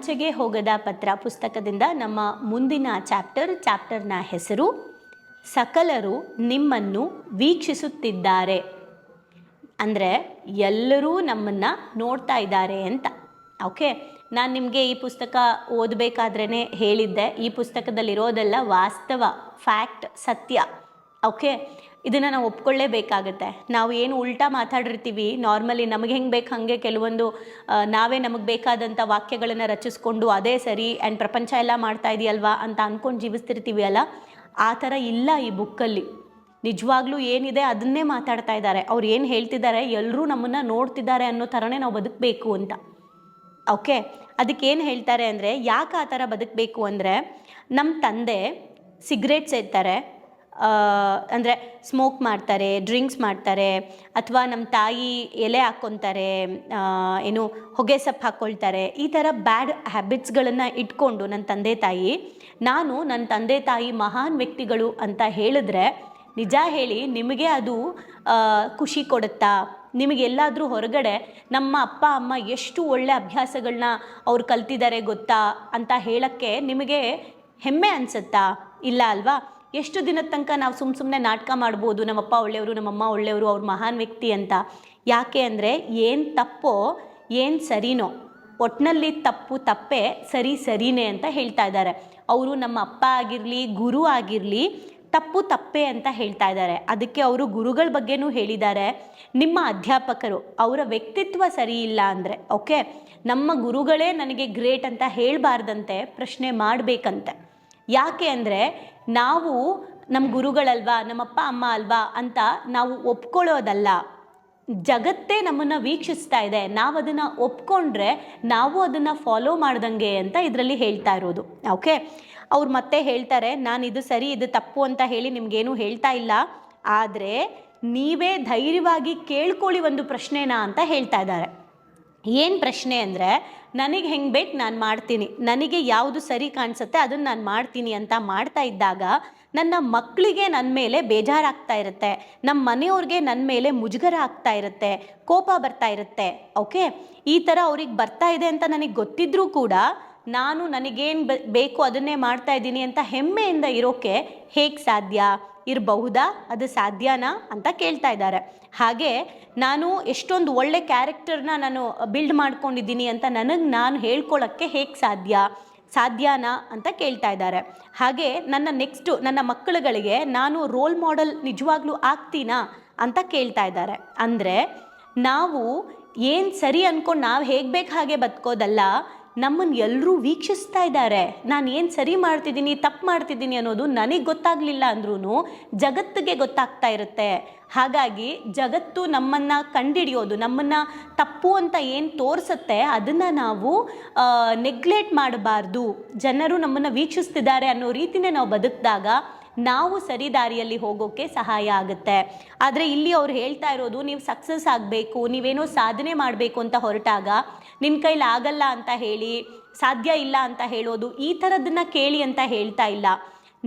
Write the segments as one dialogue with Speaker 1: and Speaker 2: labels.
Speaker 1: ಅಂಚೆಗೆ ಹೋಗದ ಪತ್ರ ಪುಸ್ತಕದಿಂದ ನಮ್ಮ ಮುಂದಿನ ಚಾಪ್ಟರ್, ಚಾಪ್ಟರ್ನ ಹೆಸರು, ಸಕಲರು ನಿಮ್ಮನ್ನು ವೀಕ್ಷಿಸುತ್ತಿದ್ದಾರೆ. ಅಂದರೆ ಎಲ್ಲರೂ ನಮ್ಮನ್ನು ನೋಡ್ತಾ ಇದ್ದಾರೆ ಅಂತ. ಓಕೆ, ನಾನು ನಿಮಗೆ ಈ ಪುಸ್ತಕ ಓದಬೇಕಾದ್ರೇ ಹೇಳಿದ್ದೆ. ಈ ಪುಸ್ತಕದಲ್ಲಿರೋದೆಲ್ಲ ವಾಸ್ತವ, ಫ್ಯಾಕ್ಟ್, ಸತ್ಯ. ಓಕೆ ಇದನ್ನು ನಾವು ಒಪ್ಕೊಳ್ಳೇಬೇಕಾಗತ್ತೆ. ನಾವು ಏನು ಉಲ್ಟಾ ಮಾತಾಡಿರ್ತೀವಿ, ನಾರ್ಮಲಿ ನಮಗೆ ಹೆಂಗೆ ಬೇಕು ಹಾಗೆ ಕೆಲವೊಂದು ನಾವೇ ನಮಗೆ ಬೇಕಾದಂಥ ವಾಕ್ಯಗಳನ್ನು ರಚಿಸ್ಕೊಂಡು ಅದೇ ಸರಿ ಆ್ಯಂಡ್ ಪ್ರಪಂಚ ಎಲ್ಲ ಮಾಡ್ತಾ ಇದೆಯಲ್ವಾ ಅಂತ ಅಂದ್ಕೊಂಡು ಜೀವಿಸ್ತಿರ್ತೀವಿ ಅಲ್ಲ? ಆ ಥರ ಇಲ್ಲ ಈ ಬುಕ್ಕಲ್ಲಿ. ನಿಜವಾಗ್ಲೂ ಏನಿದೆ ಅದನ್ನೇ ಮಾತಾಡ್ತಾ ಇದ್ದಾರೆ. ಅವ್ರು ಏನು ಹೇಳ್ತಿದ್ದಾರೆ ಎಲ್ಲರೂ ನಮ್ಮನ್ನು ನೋಡ್ತಿದ್ದಾರೆ ಅನ್ನೋ ಥರನೇ ನಾವು ಬದುಕಬೇಕು ಅಂತ. ಓಕೆ? ಅದಕ್ಕೆ ಏನು ಹೇಳ್ತಾರೆ ಅಂದರೆ, ಯಾಕೆ ಆ ಥರ ಬದುಕಬೇಕು ಅಂದರೆ ನಮ್ಮ ತಂದೆ ಸಿಗ್ರೇಟ್ಸ್ ಸೇರ್ತಾರೆ ಅಂದರೆ ಸ್ಮೋಕ್ ಮಾಡ್ತಾರೆ ಡ್ರಿಂಕ್ಸ್ ಮಾಡ್ತಾರೆ, ಅಥವಾ ನಮ್ಮ ತಾಯಿ ಎಲೆ ಹಾಕ್ಕೊತಾರೆ ಏನು ಹೊಗೆ ಸೊಪ್ಪು ಹಾಕ್ಕೊಳ್ತಾರೆ ಈ ಥರ ಬ್ಯಾಡ್ ಹ್ಯಾಬಿಟ್ಸ್ಗಳನ್ನು ಇಟ್ಕೊಂಡು ನನ್ನ ತಂದೆ ತಾಯಿ, ನಾನು ನನ್ನ ತಂದೆ ತಾಯಿ ಮಹಾನ್ ವ್ಯಕ್ತಿಗಳು ಅಂತ ಹೇಳಿದ್ರೆ, ನಿಜ ಹೇಳಿ ನಿಮಗೆ ಅದು ಖುಷಿ ಕೊಡುತ್ತಾ? ನಿಮಗೆಲ್ಲಾದರೂ ಹೊರಗಡೆ ನಮ್ಮ ಅಪ್ಪ, ಅಮ್ಮ ಎಷ್ಟು ಒಳ್ಳೆ ಅಭ್ಯಾಸಗಳನ್ನ ಅವ್ರು ಕಲ್ತಿದ್ದಾರೆ ಗೊತ್ತಾ? ಅಂತ ಹೇಳೋಕ್ಕೆ ನಿಮಗೆ ಹೆಮ್ಮೆ ಅನಿಸುತ್ತಾ? ಇಲ್ಲ ಅಲ್ವಾ? ಎಷ್ಟು ದಿನದ ತನಕ ನಾವು ಸುಮ್ಮ ಸುಮ್ಮನೆ ನಾಟಕ ಮಾಡ್ಬೋದು ನಮ್ಮಪ್ಪ ಒಳ್ಳೆಯವರು ನಮ್ಮಮ್ಮ ಒಳ್ಳೆಯವರು, ಅವ್ರ ಮಹಾನ್ ವ್ಯಕ್ತಿ ಅಂತ. ಯಾಕೆ ಅಂದರೆ ಏನು ತಪ್ಪೋ, ಏನು ಸರಿನೋ ಒಟ್ಟಿನಲ್ಲಿ ತಪ್ಪು ತಪ್ಪೇ ಸರಿ ಸರಿನೇ ಅಂತ ಹೇಳ್ತಾ ಇದ್ದಾರೆ. ಅವರು ನಮ್ಮ ಅಪ್ಪ ಆಗಿರಲಿ, ಗುರು ಆಗಿರಲಿ ತಪ್ಪು ತಪ್ಪೆ ಅಂತ ಹೇಳ್ತಾ ಇದ್ದಾರೆ. ಅದಕ್ಕೆ ಅವರು ಗುರುಗಳ ಬಗ್ಗೆನೂ ಹೇಳಿದ್ದಾರೆ. ನಿಮ್ಮ ಅಧ್ಯಾಪಕರು, ಅವರ ವ್ಯಕ್ತಿತ್ವ ಸರಿ ಇಲ್ಲ ಅಂದರೆ, ಓಕೆ, ನಮ್ಮ ಗುರುಗಳೇ ನನಗೆ ಗ್ರೇಟ್ ಅಂತ ಹೇಳಬಾರ್ದಂತೆ ಪ್ರಶ್ನೆ ಮಾಡಬೇಕಂತೆ. ಯಾಕೆ ಅಂದರೆ ನಾವು ನಮ್ಮ ಗುರುಗಳಲ್ವಾ ನಮ್ಮಪ್ಪ ಅಮ್ಮ ಅಲ್ವಾ ಅಂತ ನಾವು ಒಪ್ಕೊಳ್ಳೋದಲ್ಲ. ಜಗತ್ತೇ ನಮ್ಮನ್ನು ವೀಕ್ಷಿಸ್ತಾ ಇದೆ. ನಾವು ಅದನ್ನು ಒಪ್ಕೊಂಡ್ರೆ ನಾವು ಅದನ್ನು ಫಾಲೋ ಮಾಡ್ದಂಗೆ ಅಂತ ಇದರಲ್ಲಿ ಹೇಳ್ತಾ ಇರೋದು. ಓಕೆ ಅವ್ರು ಮತ್ತೆ ಹೇಳ್ತಾರೆ, ನಾನು ಇದು ಸರಿ, ಇದು ತಪ್ಪು ಅಂತ ಹೇಳಿ ನಿಮ್ಗೇನು ಹೇಳ್ತಾ ಇಲ್ಲ. ಆದರೆ ನೀವೇ ಧೈರ್ಯವಾಗಿ ಕೇಳ್ಕೊಳ್ಳಿ ಒಂದು ಪ್ರಶ್ನೆನಾ ಅಂತ ಹೇಳ್ತಾ ಇದ್ದಾರೆ. ಏನು ಪ್ರಶ್ನೆ ಅಂದರೆ, ನನಗೆ ಹೆಂಗೆ ಬೇಕು ನಾನು ಮಾಡ್ತೀನಿ. ನನಗೆ ಯಾವುದು ಸರಿ ಕಾಣಿಸುತ್ತೆ ಅದನ್ನು ನಾನು ಮಾಡ್ತೀನಿ ಅಂತ ಮಾಡ್ತಾ ಇದ್ದಾಗ, ನನ್ನ ಮಕ್ಕಳಿಗೆ ನನ್ನ ಮೇಲೆ ಬೇಜಾರಾಗ್ತಾ ಇರುತ್ತೆ. ನಮ್ಮ ಮನೆಯವ್ರಿಗೆ ನನ್ನ ಮೇಲೆ ಮುಜುಗರ ಆಗ್ತಾ ಇರುತ್ತೆ. ಕೋಪ ಬರ್ತಾ ಇರುತ್ತೆ. ಓಕೆ? ಈ ಥರ ಅವ್ರಿಗೆ ಬರ್ತಾ ಇದೆ ಅಂತ ನನಗೆ ಗೊತ್ತಿದ್ರೂ ಕೂಡ, ನಾನು ನನಗೇನು ಬೇಕು ಅದನ್ನೇ ಮಾಡ್ತಾ ಇದ್ದೀನಿ ಅಂತ ಹೆಮ್ಮೆಯಿಂದ ಇರೋಕ್ಕೆ ಹೇಗೆ ಸಾಧ್ಯ? ಇರಬಹುದಾ? ಅದು ಸಾಧ್ಯನಾ ಅಂತ ಕೇಳ್ತಾ ಇದ್ದಾರೆ. ಹಾಗೆ ನಾನು ಎಷ್ಟೊಂದು ಒಳ್ಳೆ ಕ್ಯಾರೆಕ್ಟರ್ನ ನಾನು ಬಿಲ್ಡ್ ಮಾಡ್ಕೊಂಡಿದ್ದೀನಿ ಅಂತ ನನಗೆ ನಾನು ಹೇಳ್ಕೊಳ್ಳೋಕ್ಕೆ ಹೇಗೆ ಸಾಧ್ಯ? ಸಾಧ್ಯನಾ ಅಂತ ಕೇಳ್ತಾ ಇದ್ದಾರೆ. ಹಾಗೆ ನನ್ನ ನೆಕ್ಸ್ಟು ನನ್ನ ಮಕ್ಕಳುಗಳಿಗೆ ನಾನು ರೋಲ್ ಮಾಡೆಲ್ ನಿಜವಾಗ್ಲೂ ಆಗ್ತೀನಾ ಅಂತ ಕೇಳ್ತಾ ಇದ್ದಾರೆ. ಅಂದರೆ ನಾವು ಏನು ಸರಿ ಅಂದ್ಕೊಂಡು ನಾವು ಹೇಗೆ ಬೇಕು ಹಾಗೆ ಬದುಕೋದಲ್ಲ ನಮ್ಮನ್ನು ಎಲ್ಲರೂ ವೀಕ್ಷಿಸ್ತಾ ಇದ್ದಾರೆ. ನಾನು ಏನು ಸರಿ ಮಾಡ್ತಿದ್ದೀನಿ, ತಪ್ಪು ಮಾಡ್ತಿದ್ದೀನಿ ಅನ್ನೋದು ನನಗೆ ಗೊತ್ತಾಗಲಿಲ್ಲ ಅಂದ್ರೂ ಜಗತ್ತಿಗೆ ಗೊತ್ತಾಗ್ತಾ ಇರುತ್ತೆ. ಹಾಗಾಗಿ ಜಗತ್ತು ನಮ್ಮನ್ನು ಕಂಡಿಡಿಯೋದು, ನಮ್ಮನ್ನು ತಪ್ಪು ಅಂತ ಏನು ತೋರಿಸುತ್ತೆ ಅದನ್ನು ನಾವು ನೆಗ್ಲೆಕ್ಟ್ ಮಾಡಬಾರ್ದು. ಜನರು ನಮ್ಮನ್ನು ವೀಕ್ಷಿಸ್ತಿದ್ದಾರೆ ಅನ್ನೋ ರೀತಿನೇ ನಾವು ಬದುಕಿದಾಗ ನಾವು ಸರಿ ದಾರಿಯಲ್ಲಿ ಹೋಗೋಕ್ಕೆ ಸಹಾಯ ಆಗುತ್ತೆ. ಆದರೆ ಇಲ್ಲಿ ಅವ್ರು ಹೇಳ್ತಾ ಇರೋದು, ನೀವು ಸಕ್ಸಸ್ ಆಗಬೇಕು, ನೀವೇನೋ ಸಾಧನೆ ಮಾಡಬೇಕು ಅಂತ ಹೊರಟಾಗ ನಿನ್ನ ಕೈಲಿ ಆಗಲ್ಲ ಅಂತ ಹೇಳಿ, ಸಾಧ್ಯ ಇಲ್ಲ ಅಂತ ಹೇಳೋದು, ಈ ಥರದನ್ನ ಕೇಳಿ ಅಂತ ಹೇಳ್ತಾ ಇಲ್ಲ.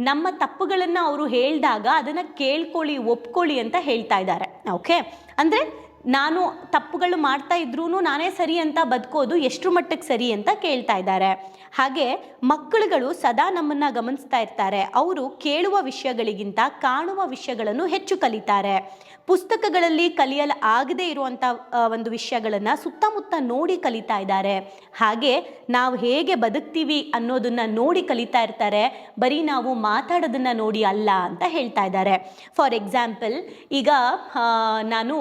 Speaker 1: ನಮ್ಮ ತಪ್ಪುಗಳನ್ನು ಅವರು ಹೇಳಿದಾಗ ಅದನ್ನು ಕೇಳ್ಕೊಳ್ಳಿ, ಒಪ್ಕೊಳ್ಳಿ ಅಂತ ಹೇಳ್ತಾ ಇದ್ದಾರೆ. ಓಕೆ? ಅಂದರೆ ನಾನು ತಪ್ಪುಗಳು ಮಾಡ್ತಾ ಇದ್ರೂ ನಾನೇ ಸರಿ ಅಂತ ಬದುಕೋದು ಎಷ್ಟು ಮಟ್ಟಕ್ಕೆ ಸರಿ ಅಂತ ಕೇಳ್ತಾ ಇದ್ದಾರೆ. ಹಾಗೆ ಮಕ್ಕಳುಗಳು ಸದಾ ನಮ್ಮನ್ನು ಗಮನಿಸ್ತಾ ಇರ್ತಾರೆ. ಅವರು ಕೇಳುವ ವಿಷಯಗಳಿಗಿಂತ ಕಾಣುವ ವಿಷಯಗಳನ್ನು ಹೆಚ್ಚು ಕಲಿತಾರೆ. ಪುಸ್ತಕಗಳಲ್ಲಿ ಕಲಿಯಲು ಆಗದೇ ಇರುವಂಥ ಒಂದು ವಿಷಯಗಳನ್ನು ಸುತ್ತಮುತ್ತ ನೋಡಿ ಕಲಿತಾ ಇದ್ದಾರೆ. ಹಾಗೆ ನಾವು ಹೇಗೆ ಬದುಕ್ತೀವಿ ಅನ್ನೋದನ್ನು ನೋಡಿ ಕಲಿತಾ ಇರ್ತಾರೆ. ಬರೀ ನಾವು ಮಾತಾಡೋದನ್ನು ನೋಡಿ ಅಲ್ಲ ಅಂತ ಹೇಳ್ತಾ ಇದ್ದಾರೆ. ಫಾರ್ ಎಕ್ಸಾಂಪಲ್ ಈಗ ನಾನು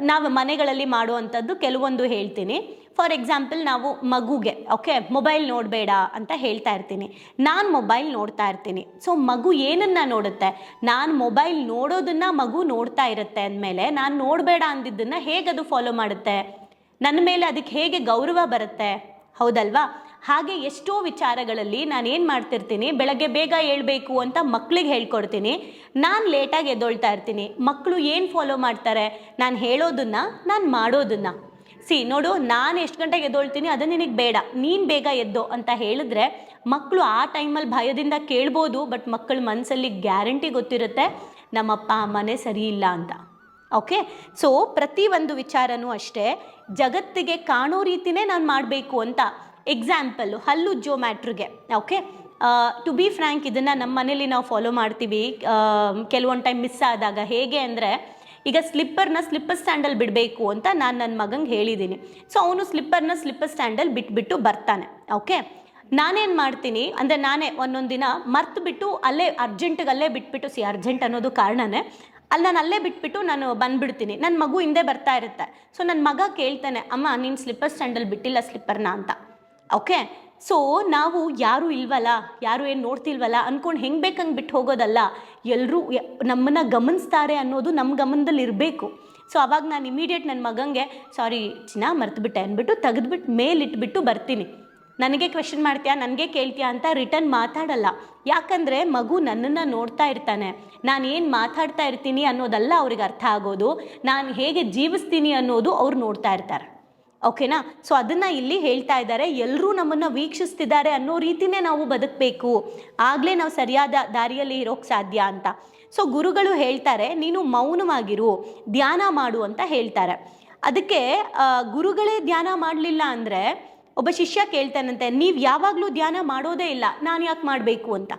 Speaker 1: ನಾವು ಮನೆಗಳಲ್ಲಿ ಮಾಡುವಂಥದ್ದು ಕೆಲವೊಂದು ಹೇಳ್ತೀನಿ. ಫಾರ್ ಎಕ್ಸಾಂಪಲ್ ನಾವು ಮಗುಗೆ ಓಕೆ ಮೊಬೈಲ್ ನೋಡಬೇಡ ಅಂತ ಹೇಳ್ತಾ ಇರ್ತೀನಿ. ನಾನು ಮೊಬೈಲ್ ನೋಡ್ತಾ ಇರ್ತೀನಿ. ಸೊ ಮಗು ಏನನ್ನ ನೋಡುತ್ತೆ? ನಾನು ಮೊಬೈಲ್ ನೋಡೋದನ್ನ ಮಗು ನೋಡ್ತಾ ಇರುತ್ತೆ ಅಂದಮೇಲೆ ನಾನು ನೋಡಬೇಡ ಅಂದಿದ್ದನ್ನು ಹೇಗೆ ಅದು ಫಾಲೋ ಮಾಡುತ್ತೆ? ನನ್ನ ಮೇಲೆ ಅದಕ್ಕೆ ಹೇಗೆ ಗೌರವ ಬರುತ್ತೆ? ಹೌದಲ್ವಾ? ಹಾಗೆ ಎಷ್ಟೋ ವಿಚಾರಗಳಲ್ಲಿ ನಾನು ಏನು ಮಾಡ್ತಿರ್ತೀನಿ? ಬೆಳಗ್ಗೆ ಬೇಗ ಏಳಬೇಕು ಅಂತ ಮಕ್ಳಿಗೆ ಹೇಳ್ಕೊಡ್ತೀನಿ. ನಾನು ಲೇಟಾಗಿ ಎದ್ದೊಳ್ತಾ ಇರ್ತೀನಿ. ಮಕ್ಕಳು ಏನು ಫಾಲೋ ಮಾಡ್ತಾರೆ? ನಾನು ಹೇಳೋದನ್ನು, ನಾನು ಮಾಡೋದನ್ನು. ಸಿ ನೋಡು, ನಾನು ಎಷ್ಟು ಗಂಟೆಗೆ ಎದ್ದೊಳ್ತೀನಿ ಅದು ನಿನಗೆ ಬೇಡ. ನೀನು ಬೇಗ ಎದ್ದು ಅಂತ ಹೇಳಿದ್ರೆ ಮಕ್ಕಳು ಆ ಟೈಮಲ್ಲಿ ಭಯದಿಂದ ಕೇಳ್ಬೋದು, ಬಟ್ ಮಕ್ಕಳ ಮನಸ್ಸಲ್ಲಿ ಗ್ಯಾರಂಟಿ ಗೊತ್ತಿರುತ್ತೆ, ನಮ್ಮಪ್ಪ, ಅಮ್ಮನೇ ಸರಿ ಇಲ್ಲ ಅಂತ. ಓಕೆ ಸೊ ಪ್ರತಿ ಒಂದು ವಿಚಾರನೂ ಅಷ್ಟೇ, ಜಗತ್ತಿಗೆ ಕಾಣೋ ರೀತಿನೇ ನಾನು ಮಾಡಬೇಕು ಅಂತ. ಎಕ್ಸಾಂಪಲ್ಲು ಜೋ ಮ್ಯಾಟ್ರಿಗೆ ಓಕೆ ಟು ಬಿ ಫ್ರ್ಯಾಂಕ್ ಇದನ್ನು ನಮ್ಮ ಮನೇಲಿ ನಾವು ಫಾಲೋ ಮಾಡ್ತೀವಿ. ಕೆಲವೊಂದು ಟೈಮ್ ಮಿಸ್ ಆದಾಗ ಹೇಗೆ ಅಂದರೆ, ಈಗ ಸ್ಲಿಪ್ಪರ್ನ ಸ್ಲಿಪ್ಪರ್ ಸ್ಟ್ಯಾಂಡಲ್ ಬಿಡಬೇಕು ಅಂತ ನಾನು ನನ್ನ ಮಗಂಗೆ ಹೇಳಿದ್ದೀನಿ ಸೊ ಅವನು ಸ್ಲಿಪ್ಪರ್ನ ಸ್ಲಿಪ್ಪರ್ ಸ್ಟ್ಯಾಂಡಲ್ಲಿ ಬಿಟ್ಬಿಟ್ಟು ಬರ್ತಾನೆ ಓಕೆ ನಾನೇನು ಮಾಡ್ತೀನಿ ಅಂದರೆ ನಾನೇ ಒಂದೊಂದು ದಿನ ಮರ್ತು ಬಿಟ್ಟು ಅಲ್ಲೇ ಅರ್ಜೆಂಟಿಗೆ ಅಲ್ಲೇ ಬಿಟ್ಬಿಟ್ಟು ಸಿ ಅರ್ಜೆಂಟ್ ಅನ್ನೋದು ಕಾರಣನೇ ಅಲ್ಲಿ ನಾನು ಅಲ್ಲೇ ಬಿಟ್ಬಿಟ್ಟು ನಾನು ಬಂದುಬಿಡ್ತೀನಿ. ನನ್ನ ಮಗು ಹಿಂದೆ ಬರ್ತಾ ಇರುತ್ತೆ. ಸೊ ನನ್ನ ಮಗ ಕೇಳ್ತಾನೆ, ಅಮ್ಮ, ನೀನು ಸ್ಲಿಪ್ಪರ್ ಸ್ಟ್ಯಾಂಡಲ್ ಬಿಟ್ಟಿಲ್ಲ ಸ್ಲಿಪ್ಪರ್ನ ಅಂತ. ಓಕೆ ಸೊ ನಾವು ಯಾರು ಇಲ್ವಲ್ಲ, ಯಾರು ಏನು ನೋಡ್ತಿಲ್ವಲ್ಲ ಅಂದ್ಕೊಂಡು ಹೆಂಗೆ ಬೇಕಂಗೆ ಬಿಟ್ಟು ಹೋಗೋದಲ್ಲ ಎಲ್ಲರೂ ನಮ್ಮನ್ನು ಗಮನಿಸ್ತಾರೆ ಅನ್ನೋದು ನಮ್ಮ ಗಮನದಲ್ಲಿ ಇರಬೇಕು. ಸೊ ಅವಾಗ ನಾನು ಇಮಿಡಿಯೇಟ್ ನನ್ನ ಮಗಂಗೆ ಸಾರಿ ಚಿನ್ನ ಮರ್ತುಬಿಟ್ಟೆ ಅಂದ್ಬಿಟ್ಟು ತೆಗೆದ್ಬಿಟ್ಟು ಮೇಲಿಟ್ಬಿಟ್ಟು ಬರ್ತೀನಿ. ನನಗೆ ಕ್ವೆಶನ್ ಮಾಡ್ತೀಯಾ, ನನಗೆ ಕೇಳ್ತೀಯಾ ಅಂತ ರಿಟರ್ನ್ ಮಾತಾಡಲ್ಲ. ಯಾಕಂದರೆ ಮಗು ನನ್ನನ್ನು ನೋಡ್ತಾ ಇರ್ತಾನೆ. ನಾನು ಏನು ಮಾತಾಡ್ತಾ ಇರ್ತೀನಿ ಅನ್ನೋದಲ್ಲ ಅವ್ರಿಗೆ ಅರ್ಥ ಆಗೋದು. ನಾನು ಹೇಗೆ ಜೀವಿಸ್ತೀನಿ ಅನ್ನೋದು ಅವ್ರು ನೋಡ್ತಾ ಇರ್ತಾರೆ. ಓಕೆನಾ? ಸೊ ಅದನ್ನು ಇಲ್ಲಿ ಹೇಳ್ತಾ ಇದ್ದಾರೆ. ಎಲ್ಲರೂ ನಮ್ಮನ್ನು ವೀಕ್ಷಿಸ್ತಿದ್ದಾರೆ ಅನ್ನೋ ರೀತಿನೇ ನಾವು ಬದುಕಬೇಕು. ಆಗಲೇ ನಾವು ಸರಿಯಾದ ದಾರಿಯಲ್ಲಿ ಇರೋಕ್ಕೆ ಸಾಧ್ಯ ಅಂತ. ಸೊ ಗುರುಗಳು ಹೇಳ್ತಾರೆ, ನೀನು ಮೌನವಾಗಿರು, ಧ್ಯಾನ ಮಾಡು ಅಂತ ಹೇಳ್ತಾರೆ. ಅದಕ್ಕೆ ಗುರುಗಳೇ ಧ್ಯಾನ ಮಾಡಲಿಲ್ಲ ಅಂದರೆ ಒಬ್ಬ ಶಿಷ್ಯ ಕೇಳ್ತಾನಂತೆ, ನೀವು ಯಾವಾಗಲೂ ಧ್ಯಾನ ಮಾಡೋದೇ ಇಲ್ಲ, ನಾನು ಯಾಕೆ ಮಾಡಬೇಕು ಅಂತ?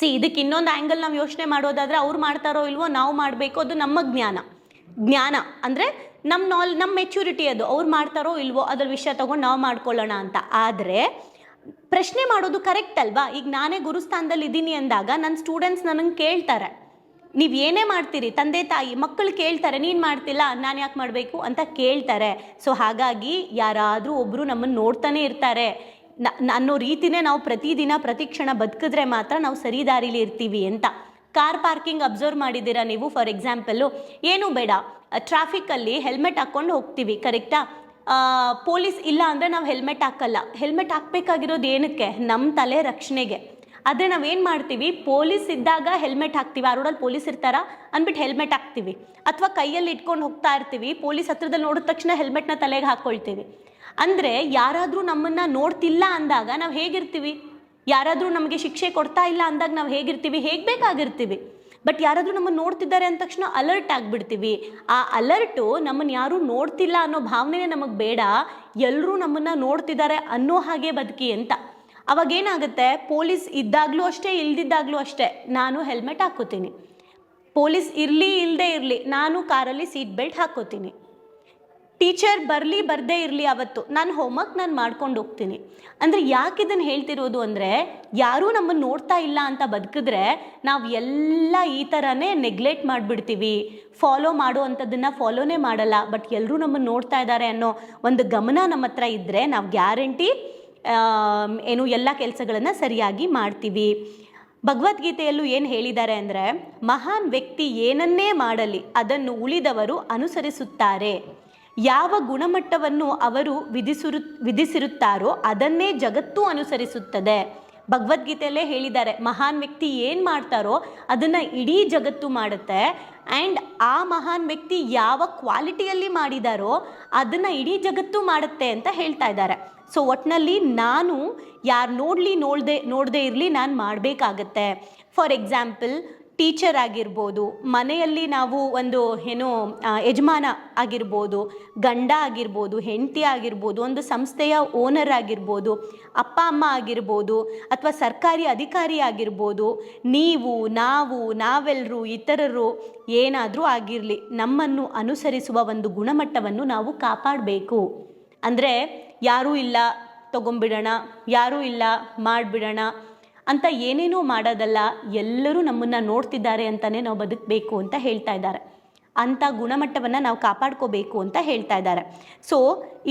Speaker 1: ಸಿ ಇದಕ್ಕೆ ಇನ್ನೊಂದು ಆ್ಯಂಗಲ್ ನಾವು ಯೋಚನೆ ಮಾಡೋದಾದ್ರೆ, ಅವ್ರು ಮಾಡ್ತಾರೋ ಇಲ್ವೋ, ನಾವು ಮಾಡಬೇಕು, ಅದು ನಮ್ಮ ಜ್ಞಾನ. ಜ್ಞಾನ ಅಂದರೆ ನಮ್ಮ ನಾಲ್ ನಮ್ಮ ಮೆಚ್ಯೂರಿಟಿ ಅದು. ಅವ್ರು ಮಾಡ್ತಾರೋ ಇಲ್ವೋ ಅದ್ರ ವಿಷಯ ತೊಗೊಂಡು ನಾವು ಮಾಡ್ಕೊಳ್ಳೋಣ ಅಂತ. ಆದರೆ, ಪ್ರಶ್ನೆ ಮಾಡೋದು ಕರೆಕ್ಟ್ ಅಲ್ವಾ? ಈಗ ನಾನೇ ಗುರುಸ್ಥಾನದಲ್ಲಿ ಇದ್ದೀನಿ ಅಂದಾಗ ನನ್ನ ಸ್ಟೂಡೆಂಟ್ಸ್ ನನಗೆ ಕೇಳ್ತಾರೆ. ನೀವು ಏನೇ ಮಾಡ್ತೀರಿ? ತಂದೆ, ತಾಯಿ ಮಕ್ಕಳು ಕೇಳ್ತಾರೆ, ನೀನು ಮಾಡ್ತಿಲ್ಲ, ನಾನು ಯಾಕೆ ಮಾಡಬೇಕು ಅಂತ ಕೇಳ್ತಾರೆ. ಸೊ ಹಾಗಾಗಿ ಯಾರಾದರೂ ಒಬ್ಬರು ನಮ್ಮನ್ನು ನೋಡ್ತಾನೆ ಇರ್ತಾರೆ. ಅನ್ನೋ ರೀತಿನೇ ನಾವು ಪ್ರತಿದಿನ ಪ್ರತಿ ಕ್ಷಣ ಬದುಕಿದ್ರೆ ಮಾತ್ರ ನಾವು ಸರಿ ದಾರಿಲಿ ಇರ್ತೀವಿ ಅಂತ. ಕಾರ್ ಪಾರ್ಕಿಂಗ್ ಅಬ್ಸರ್ವ್ ಮಾಡಿದ್ದೀರಾ ನೀವು? ಫಾರ್ ಎಕ್ಸಾಂಪಲ್ಲು ಏನು ಬೇಡ. ಟ್ರಾಫಿಕ್ಕಲ್ಲಿ ಹೆಲ್ಮೆಟ್ ಹಾಕ್ಕೊಂಡು ಹೋಗ್ತೀವಿ ಕರೆಕ್ಟಾ ಪೊಲೀಸ್ ಇಲ್ಲ ಅಂದರೆ ನಾವು ಹೆಲ್ಮೆಟ್ ಹಾಕಲ್ಲ. ಹೆಲ್ಮೆಟ್ ಹಾಕ್ಬೇಕಾಗಿರೋದು ಏನಕ್ಕೆ? ನಮ್ಮ ತಲೆ ರಕ್ಷಣೆಗೆ. ಆದರೆ ನಾವೇನು ಮಾಡ್ತೀವಿ? ಪೊಲೀಸ್ ಇದ್ದಾಗ ಹೆಲ್ಮೆಟ್ ಹಾಕ್ತೀವಿ. ಆ ರೋಡಲ್ಲಿ ಪೊಲೀಸ್ ಇರ್ತಾರ ಅಂದ್ಬಿಟ್ಟು ಹೆಲ್ಮೆಟ್ ಹಾಕ್ತೀವಿ. ಅಥವಾ ಕೈಯಲ್ಲಿ ಇಟ್ಕೊಂಡು ಹೋಗ್ತಾ ಇರ್ತೀವಿ. ಪೊಲೀಸ್ ಹತ್ರದಲ್ಲಿ ನೋಡಿದ ತಕ್ಷಣ ಹೆಲ್ಮೆಟ್ನ ತಲೆಗೆ ಹಾಕ್ಕೊಳ್ತೀವಿ ಅಂದರೆ ಯಾರಾದರೂ ನಮ್ಮನ್ನು ನೋಡ್ತಿಲ್ಲ ಅಂದಾಗ ನಾವು ಹೇಗಿರ್ತೀವಿ? ಯಾರಾದರೂ ನಮಗೆ ಶಿಕ್ಷೆ ಕೊಡ್ತಾ ಇಲ್ಲ ಅಂದಾಗ ನಾವು ಹೇಗಿರ್ತೀವಿ? ಹೇಗೆ ಬೇಕಾಗಿರ್ತೀವಿ? ಬಟ್ ಯಾರಾದರೂ ನಮ್ಮನ್ನು ನೋಡ್ತಿದ್ದಾರೆ ಅಂದ ತಕ್ಷಣ ಅಲರ್ಟ್ ಆಗಿಬಿಡ್ತೀವಿ. ಆ ಅಲರ್ಟು ನಮ್ಮನ್ನು ಯಾರೂ ನೋಡ್ತಿಲ್ಲ ಅನ್ನೋ ಭಾವನೆನೇ ನಮಗೆ ಬೇಡ. ಎಲ್ಲರೂ ನಮ್ಮನ್ನು ನೋಡ್ತಿದ್ದಾರೆ ಅನ್ನೋ ಹಾಗೆ ಬದುಕಿ ಅಂತ. ಅವಾಗ ಏನಾಗುತ್ತೆ? ಪೊಲೀಸ್ ಇದ್ದಾಗಲೂ ಅಷ್ಟೇ, ಇಲ್ದಿದ್ದಾಗಲೂ ಅಷ್ಟೇ. ನಾನು ಹೆಲ್ಮೆಟ್ ಹಾಕ್ಕೋತೀನಿ ಪೊಲೀಸ್ ಇರಲಿ ಇಲ್ಲದೆ ಇರಲಿ, ನಾನು ಕಾರಲ್ಲಿ ಸೀಟ್ ಬೆಲ್ಟ್ ಹಾಕ್ಕೋತೀನಿ ಟೀಚರ್ ಬರಲಿ, ಬರದೇ ಇರಲಿ ಅವತ್ತು. ನಾನು ಹೋಮ್ವರ್ಕ್ ನಾನು ಮಾಡ್ಕೊಂಡು ಹೋಗ್ತೀನಿ. ಅಂದರೆ ಯಾಕೆ ಇದನ್ನು ಹೇಳ್ತಿರೋದು ಅಂದರೆ, ಯಾರೂ ನಮ್ಮನ್ನು ನೋಡ್ತಾ ಇಲ್ಲ ಅಂತ ಬದುಕಿದ್ರೆ ನಾವು ಎಲ್ಲ ಈ ಥರನೇ ನೆಗ್ಲೆಕ್ಟ್ ಮಾಡಿಬಿಡ್ತೀವಿ. ಫಾಲೋ ಮಾಡೋ ಅಂಥದ್ದನ್ನು ಫಾಲೋನೇ ಮಾಡಲ್ಲ. ಬಟ್ ಎಲ್ಲರೂ ನಮ್ಮನ್ನು ನೋಡ್ತಾ ಇದ್ದಾರೆ ಅನ್ನೋ ಒಂದು ಗಮನ ನಮ್ಮ ಹತ್ರ ಇದ್ದರೆ ನಾವು ಗ್ಯಾರಂಟಿ ಏನು ಎಲ್ಲ ಕೆಲಸಗಳನ್ನು ಸರಿಯಾಗಿ ಮಾಡ್ತೀವಿ. ಭಗವದ್ಗೀತೆಯಲ್ಲೂ ಏನು ಹೇಳಿದ್ದಾರೆ ಅಂದರೆ, ಮಹಾನ್ ವ್ಯಕ್ತಿ ಏನನ್ನೇ ಮಾಡಲಿ, ಅದನ್ನು ಉಳಿದವರು ಅನುಸರಿಸುತ್ತಾರೆ. ಯಾವ ಗುಣಮಟ್ಟವನ್ನು ಅವರು ವಿಧಿಸಿರು, ವಿಧಿಸಿರುತ್ತಾರೋ ಅದನ್ನೇ ಜಗತ್ತು ಅನುಸರಿಸುತ್ತದೆ. ಭಗವದ್ಗೀತೆಯಲ್ಲೇ ಹೇಳಿದ್ದಾರೆ, ಮಹಾನ್ ವ್ಯಕ್ತಿ ಏನು ಮಾಡ್ತಾರೋ ಅದನ್ನು ಇಡೀ ಜಗತ್ತು ಮಾಡುತ್ತೆ ಆ್ಯಂಡ್ ಆ ಮಹಾನ್ ವ್ಯಕ್ತಿ ಯಾವ ಕ್ವಾಲಿಟಿಯಲ್ಲಿ ಮಾಡಿದಾರೋ ಅದನ್ನು ಇಡೀ ಜಗತ್ತು ಮಾಡುತ್ತೆ ಅಂತ ಹೇಳ್ತಾ ಇದ್ದಾರೆ. ಸೊ ಒಟ್ಟಿನಲ್ಲಿ ನಾನು ಯಾರು ನೋಡಲಿ ನೋಡದೆ ನೋಡದೆ ಇರಲಿ ನಾನು ಮಾಡಬೇಕಾಗತ್ತೆ. ಫಾರ್ ಎಕ್ಸಾಂಪಲ್ ಟೀಚರ್ ಆಗಿರ್ಬೋದು, ಮನೆಯಲ್ಲಿ ನಾವು ಒಂದು ಏನು ಯಜಮಾನ ಆಗಿರ್ಬೋದು, ಗಂಡ ಆಗಿರ್ಬೋದು, ಹೆಂಡತಿ ಆಗಿರ್ಬೋದು, ಒಂದು ಸಂಸ್ಥೆಯ ಓನರ್ ಆಗಿರ್ಬೋದು, ಅಪ್ಪ, ಅಮ್ಮ ಆಗಿರ್ಬೋದು, ಅಥವಾ ಸರ್ಕಾರಿ ಅಧಿಕಾರಿ ಆಗಿರ್ಬೋದು, ನೀವು, ನಾವು, ನಾವೆಲ್ಲರೂ, ಇತರರು ಏನಾದರೂ ಆಗಿರಲಿ, ನಮ್ಮನ್ನು ಅನುಸರಿಸುವ ಒಂದು ಗುಣಮಟ್ಟವನ್ನು ನಾವು ಕಾಪಾಡಬೇಕು. ಅಂದರೆ ಯಾರೂ ಇಲ್ಲ ತಗೊಂಬಿಡೋಣ ಯಾರೂ ಇಲ್ಲ, ಮಾಡಿಬಿಡೋಣ ಅಂತ ಏನೇನೂ ಮಾಡೋದಲ್ಲ, ಎಲ್ಲರೂ ನಮ್ಮನ್ನು ನೋಡ್ತಿದ್ದಾರೆ ಅಂತಲೇ ನಾವು ಬದುಕಬೇಕು ಅಂತ ಹೇಳ್ತಾ ಇದ್ದಾರೆ. ಅಂಥ ಗುಣಮಟ್ಟವನ್ನು ನಾವು ಕಾಪಾಡ್ಕೋಬೇಕು ಅಂತ ಹೇಳ್ತಾ ಇದ್ದಾರೆ. ಸೊ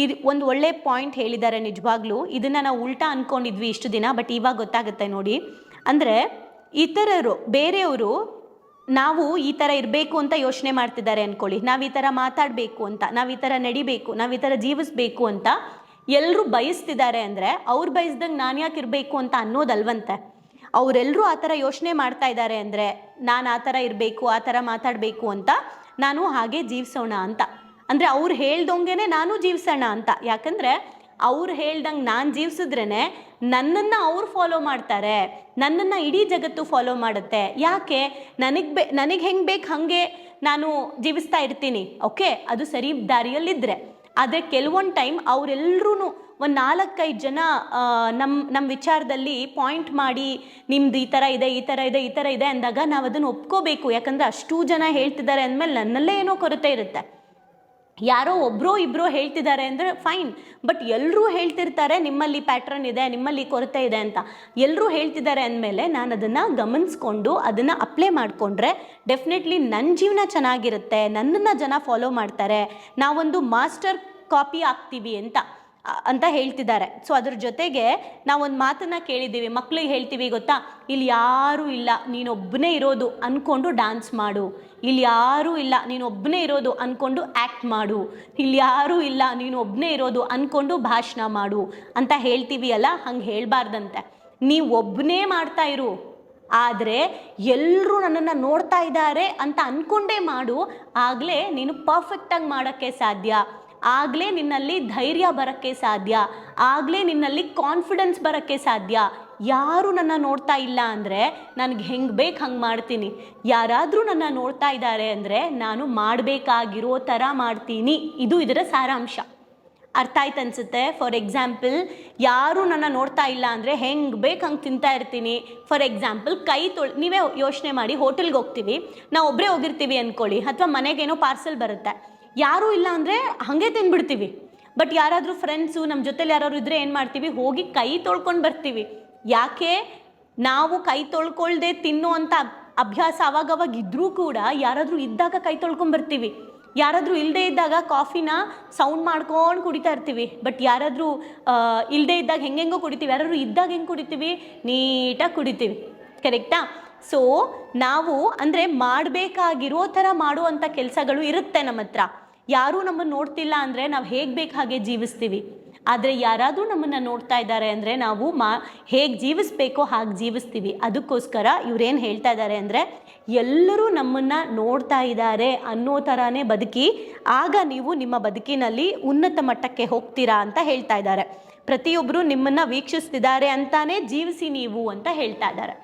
Speaker 1: ಇದು ಒಂದು ಒಳ್ಳೆ ಪಾಯಿಂಟ್ ಹೇಳಿದ್ದಾರೆ ನಿಜವಾಗ್ಲೂ. ಇದನ್ನು ನಾವು ಉಲ್ಟಾ ಅಂದ್ಕೊಂಡಿದ್ವಿ ಇಷ್ಟು ದಿನ ಬಟ್ ಇವಾಗ ಗೊತ್ತಾಗುತ್ತೆ ನೋಡಿ. ಅಂದರೆ, ಇತರರು, ಬೇರೆಯವರು ನಾವು ಈ ಥರ ಇರಬೇಕು ಅಂತ ಯೋಚನೆ ಮಾಡ್ತಿದ್ದಾರೆ ಅಂದ್ಕೊಳ್ಳಿ ನಾವು ಈ ಥರ ಮಾತಾಡಬೇಕು ಅಂತ, ನಾವು ಈ ಥರ ನಡಿಬೇಕು, ನಾವು ಈ ಥರ ಜೀವಿಸಬೇಕು ಅಂತ ಎಲ್ಲರೂ ಬಯಸ್ತಿದ್ದಾರೆ ಅಂದರೆ ಅವ್ರು ಬಯಸ್ದಂಗೆ ನಾನು ಯಾಕೆ ಇರಬೇಕು ಅಂತ ಅನ್ನೋದಲ್ವಂತೆ. ಅವರೆಲ್ಲರೂ ಆ ಥರ ಯೋಚನೆ ಮಾಡ್ತಾ ಇದ್ದಾರೆ ಅಂದರೆ ನಾನು ಆ ಥರ ಇರಬೇಕು, ಆ ಥರ ಮಾತಾಡಬೇಕು ಅಂತ ನಾನು ಹಾಗೆ ಜೀವಿಸೋಣ ಅಂತ. ಅಂದರೆ ಅವ್ರು ಹೇಳ್ದಂಗೆ ನಾನು ಜೀವಿಸೋಣ ಅಂತ. ಯಾಕಂದರೆ ಅವ್ರು ಹೇಳ್ದಂಗೆ ನಾನು ಜೀವಿಸಿದ್ರೇ ನನ್ನನ್ನು ಅವ್ರು ಫಾಲೋ ಮಾಡ್ತಾರೆ, ನನ್ನನ್ನು ಇಡೀ ಜಗತ್ತು ಫಾಲೋ ಮಾಡುತ್ತೆ. ಯಾಕೆ? ನನಗೆ ಬೇ, ನನಗೆ ಹೆಂಗೆ ಬೇಕು ಹಾಗೆ ನಾನು ಜೀವಿಸ್ತಾ ಇರ್ತೀನಿ. ಓಕೆ? ಅದು ಸರಿ ದಾರಿಯಲ್ಲಿದ್ದರೆ ಆದರೆ ಕೆಲವೊಂದು ಟೈಮ್ ಅವರೆಲ್ಲರೂ ಒಂದು ನಾಲ್ಕೈದು ಜನ ನಮ್ಮ ನಮ್ಮ ವಿಚಾರದಲ್ಲಿ ಪಾಯಿಂಟ್ ಮಾಡಿ, ನಿಮ್ದು ಈ ಥರ ಇದೆ, ಈ ಥರ ಇದೆ, ಈ ಥರ ಇದೆ ಅಂದಾಗ ನಾವು ಅದನ್ನು ಒಪ್ಕೋಬೇಕು. ಯಾಕಂದರೆ ಅಷ್ಟೂ ಜನ ಹೇಳ್ತಿದ್ದಾರೆ ಅಂದಮೇಲೆ ನನ್ನಲ್ಲೇ ಏನೋ ಕೊರತೆ ಇರುತ್ತೆ. ಯಾರೋ ಒಬ್ಬರೋ ಇಬ್ಬರೋ ಹೇಳ್ತಿದ್ದಾರೆ ಅಂದರೆ ಫೈನ್ ಬಟ್ ಎಲ್ಲರೂ ಹೇಳ್ತಿರ್ತಾರೆ, ನಿಮ್ಮಲ್ಲಿ ಪ್ಯಾಟ್ರನ್ ಇದೆ, ನಿಮ್ಮಲ್ಲಿ ಕೊರತೆ ಇದೆ ಅಂತ. ಎಲ್ಲರೂ ಹೇಳ್ತಿದ್ದಾರೆ ಅಂದಮೇಲೆ ನಾನು ಅದನ್ನು ಗಮನಿಸ್ಕೊಂಡು ಅದನ್ನು ಅಪ್ಲೈ ಮಾಡಿಕೊಂಡ್ರೆ ಡೆಫಿನೆಟ್ಲಿ ನನ್ನ ಜೀವನ ಚೆನ್ನಾಗಿರುತ್ತೆ, ನನ್ನನ್ನು ಜನ ಫಾಲೋ ಮಾಡ್ತಾರೆ. ನಾವೊಂದು ಮಾಸ್ಟರ್ ಕಾಪಿ ಆಗ್ತೀವಿ ಅಂತ. ಅಂತ ಹೇಳ್ತಿದ್ದಾರೆ. ಸೊ ಅದ್ರ ಜೊತೆಗೆ ನಾವೊಂದು ಮಾತನ್ನ ಕೇಳಿದ್ದೀವಿ. ಮಕ್ಳಿಗೆ ಹೇಳ್ತೀವಿ ಗೊತ್ತಾ? ಇಲ್ಲಿ ಯಾರೂ ಇಲ್ಲ ನೀನೊಬ್ಬನೇ ಇರೋದು ಅಂದ್ಕೊಂಡು ಡ್ಯಾನ್ಸ್ ಮಾಡು. ಇಲ್ಲಿ ಯಾರೂ ಇಲ್ಲ ನೀನೊಬ್ಬನೇ ಇರೋದು ಅಂದ್ಕೊಂಡು ಆ್ಯಕ್ಟ್ ಮಾಡು. ಇಲ್ಲಿ ಯಾರೂ ಇಲ್ಲ ನೀನು ಒಬ್ಬನೇ ಇರೋದು ಅಂದ್ಕೊಂಡು ಭಾಷಣ ಮಾಡು ಅಂತ ಹೇಳ್ತೀವಿ ಅಲ್ಲ? ಹಂಗೆ ಹೇಳಬಾರ್ದಂತೆ. ನೀವು ಒಬ್ಬನೇ ಮಾಡ್ತಾ ಇರು. ಆದರೆ ಎಲ್ಲರೂ ನನ್ನನ್ನು ನೋಡ್ತಾ ಇದ್ದಾರೆ ಅಂತ ಅಂದ್ಕೊಂಡೇ ಮಾಡು. ಆಗಲೇ ನೀನು ಪರ್ಫೆಕ್ಟಾಗಿ ಮಾಡೋಕ್ಕೆ ಸಾಧ್ಯ. ಆಗಲೇ ನಿನ್ನಲ್ಲಿ ಧೈರ್ಯ ಬರೋಕ್ಕೆ ಸಾಧ್ಯ, ಆಗಲೇ ನಿನ್ನಲ್ಲಿ ಕಾನ್ಫಿಡೆನ್ಸ್ ಬರೋಕ್ಕೆ ಸಾಧ್ಯ. ಯಾರು ನನ್ನ ನೋಡ್ತಾ ಇಲ್ಲ ಅಂದರೆ ನನಗೆ ಹೆಂಗೆ ಬೇಕು ಹಂಗೆ ಮಾಡ್ತೀನಿ. ಯಾರಾದರೂ ನನ್ನ ನೋಡ್ತಾ ಇದ್ದಾರೆ ಅಂದರೆ ನಾನು ಮಾಡಬೇಕಾಗಿರೋ ಥರ ಮಾಡ್ತೀನಿ. ಇದು ಇದರ ಸಾರಾಂಶ. ಅರ್ಥ ಆಯ್ತು ಅನ್ಸುತ್ತೆ? ಫಾರ್ ಎಕ್ಸಾಂಪಲ್ ಯಾರು ನನ್ನ ನೋಡ್ತಾ ಇಲ್ಲ ಅಂದರೆ ಹೆಂಗೆ ಬೇಕು ಹಂಗೆ ತಿಂತಾ ಇರ್ತೀನಿ. ಫಾರ್ ಎಕ್ಸಾಂಪಲ್ ಕೈ ತೊಳ್, ನೀವೇ ಯೋಚನೆ ಮಾಡಿ ಹೋಟೆಲ್ಗೆ ಹೋಗ್ತೀವಿ. ನಾವು ಒಬ್ಬರೇ ಹೋಗಿರ್ತೀವಿ ಅಂದ್ಕೊಳ್ಳಿ ಅಥವಾ ಮನೆಗೇನೋ ಪಾರ್ಸೆಲ್ ಬರುತ್ತೆ. ಯಾರೂ ಇಲ್ಲ ಅಂದರೆ ಹಾಗೆ ತಿಂದ್ಬಿಡ್ತೀವಿ ಬಟ್ ಯಾರಾದರೂ ಫ್ರೆಂಡ್ಸು ನಮ್ಮ ಜೊತೆಲಿ ಯಾರಾದ್ರು ಇದ್ದರೆ ಏನು ಮಾಡ್ತೀವಿ? ಹೋಗಿ ಕೈ ತೊಳ್ಕೊಂಡು ಬರ್ತೀವಿ. ಯಾಕೆ? ನಾವು ಕೈ ತೊಳ್ಕೊಳ್ದೆ ತಿನ್ನೋ ಅಂತ ಅಭ್ಯಾಸ ಅವಾಗವಾಗ ಇದ್ರೂ ಕೂಡ ಯಾರಾದರೂ ಇದ್ದಾಗ ಕೈ ತೊಳ್ಕೊಂಡ್ ಬರ್ತೀವಿ. ಯಾರಾದರೂ ಇಲ್ಲದೆ ಇದ್ದಾಗ ಕಾಫಿನ ಸೌಂಡ್ ಮಾಡ್ಕೊಂಡು ಕುಡಿತಾ ಇರ್ತೀವಿ. ಬಟ್ ಯಾರಾದರೂ ಇಲ್ಲದೆ ಇದ್ದಾಗ ಹೆಂಗೆಂಗೋ ಕುಡಿತೀವಿ. ಯಾರಾದರೂ ಇದ್ದಾಗ ಹೆಂಗೆ ಕುಡಿತೀವಿ? ನೀಟಾಗಿ ಕುಡಿತೀವಿ. ಕರೆಕ್ಟಾ ಸೊ ನಾವು ಅಂದರೆ ಮಾಡಬೇಕಾಗಿರೋ ಥರ ಮಾಡುವಂಥ ಕೆಲಸಗಳು ಇರುತ್ತೆ ನಮ್ಮ ಹತ್ರ ಯಾರೂ ನಮ್ಮನ್ನು ನೋಡ್ತಿಲ್ಲ ಅಂದರೆ ನಾವು ಹೇಗೆ ಬೇಕು ಹಾಗೆ ಜೀವಿಸ್ತೀವಿ. ಆದರೆ ಯಾರಾದರೂ ನಮ್ಮನ್ನು ನೋಡ್ತಾ ಇದ್ದಾರೆ ಅಂದರೆ ನಾವು ಮಾ, ಹೇಗೆ ಜೀವಿಸ್ಬೇಕೋ ಹಾಗೆ ಜೀವಿಸ್ತೀವಿ. ಅದಕ್ಕೋಸ್ಕರ ಇವ್ರೇನು ಹೇಳ್ತಾ ಇದ್ದಾರೆ ಅಂದರೆ ಎಲ್ಲರೂ ನಮ್ಮನ್ನು ನೋಡ್ತಾ ಇದ್ದಾರೆ ಅನ್ನೋ ಥರನೇ ಬದುಕಿ, ಆಗ ನೀವು ನಿಮ್ಮ ಬದುಕಿನಲ್ಲಿ ಉನ್ನತ ಮಟ್ಟಕ್ಕೆ ಹೋಗ್ತೀರಾ ಅಂತ ಹೇಳ್ತಾ ಇದ್ದಾರೆ. ಪ್ರತಿಯೊಬ್ಬರು ನಿಮ್ಮನ್ನು ವೀಕ್ಷಿಸ್ತಿದ್ದಾರೆ ಅಂತಾನೇ ಜೀವಿಸಿ ನೀವು ಅಂತ ಹೇಳ್ತಾ ಇದ್ದಾರೆ.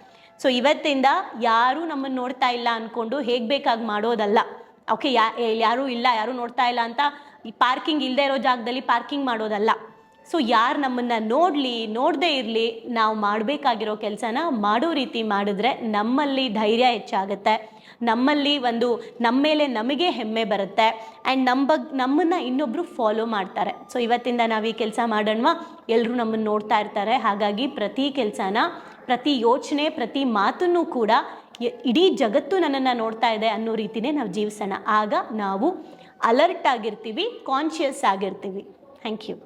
Speaker 1: ಸೊ ಇವತ್ತಿಂದ ಯಾರೂ ನಮ್ಮನ್ನು ನೋಡ್ತಾ ಇಲ್ಲ ಅಂದ್ಕೊಂಡು ಹೇಗೆ ಬೇಕಾಗಿ ಮಾಡೋದಲ್ಲ. ಓಕೆ ಯಾ ಯಾರೂ ಇಲ್ಲ, ಯಾರೂ ನೋಡ್ತಾ ಇಲ್ಲ ಅಂತ ಈ ಪಾರ್ಕಿಂಗ್ ಇಲ್ಲದೆ ಇರೋ ಜಾಗದಲ್ಲಿ ಪಾರ್ಕಿಂಗ್ ಮಾಡೋದಲ್ಲ. ಸೊ ಯಾರು ನಮ್ಮನ್ನು ನೋಡಲಿ, ನೋಡದೇ ಇರಲಿ, ನಾವು ಮಾಡಬೇಕಾಗಿರೋ ಕೆಲಸನ ಮಾಡೋ ರೀತಿ ಮಾಡಿದ್ರೆ ನಮ್ಮಲ್ಲಿ ಧೈರ್ಯ ಹೆಚ್ಚಾಗುತ್ತೆ. ನಮ್ಮಲ್ಲಿ ಒಂದು ನಮ್ಮ ಮೇಲೆ ನಮಗೆ ಹೆಮ್ಮೆ ಬರುತ್ತೆ. ಆ್ಯಂಡ್ ನಮ್ಮ ಬಗ್, ನಮ್ಮನ್ನು ಇನ್ನೊಬ್ಬರು ಫಾಲೋ ಮಾಡ್ತಾರೆ. ಸೊ ಇವತ್ತಿಂದ ನಾವು ಈ ಕೆಲಸ ಮಾಡೋಣ ಎಲ್ಲರೂ ನಮ್ಮನ್ನು ನೋಡ್ತಾ ಇರ್ತಾರೆ. ಹಾಗಾಗಿ ಪ್ರತಿ ಕೆಲಸನ, ಪ್ರತಿ ಯೋಚನೆ, ಪ್ರತಿ ಮಾತನ್ನು ಕೂಡ ಇಡೀ ಜಗತ್ತು ನನ್ನನ್ನು ನೋಡ್ತಾ ಇದೆ ಅನ್ನೋ ರೀತಿನೇ ನಾವು ಜೀವಿಸೋಣ. ಆಗ ನಾವು ಅಲರ್ಟ್ ಆಗಿರ್ತೀವಿ ಕಾನ್ಷಿಯಸ್ ಆಗಿರ್ತೀವಿ. Thank you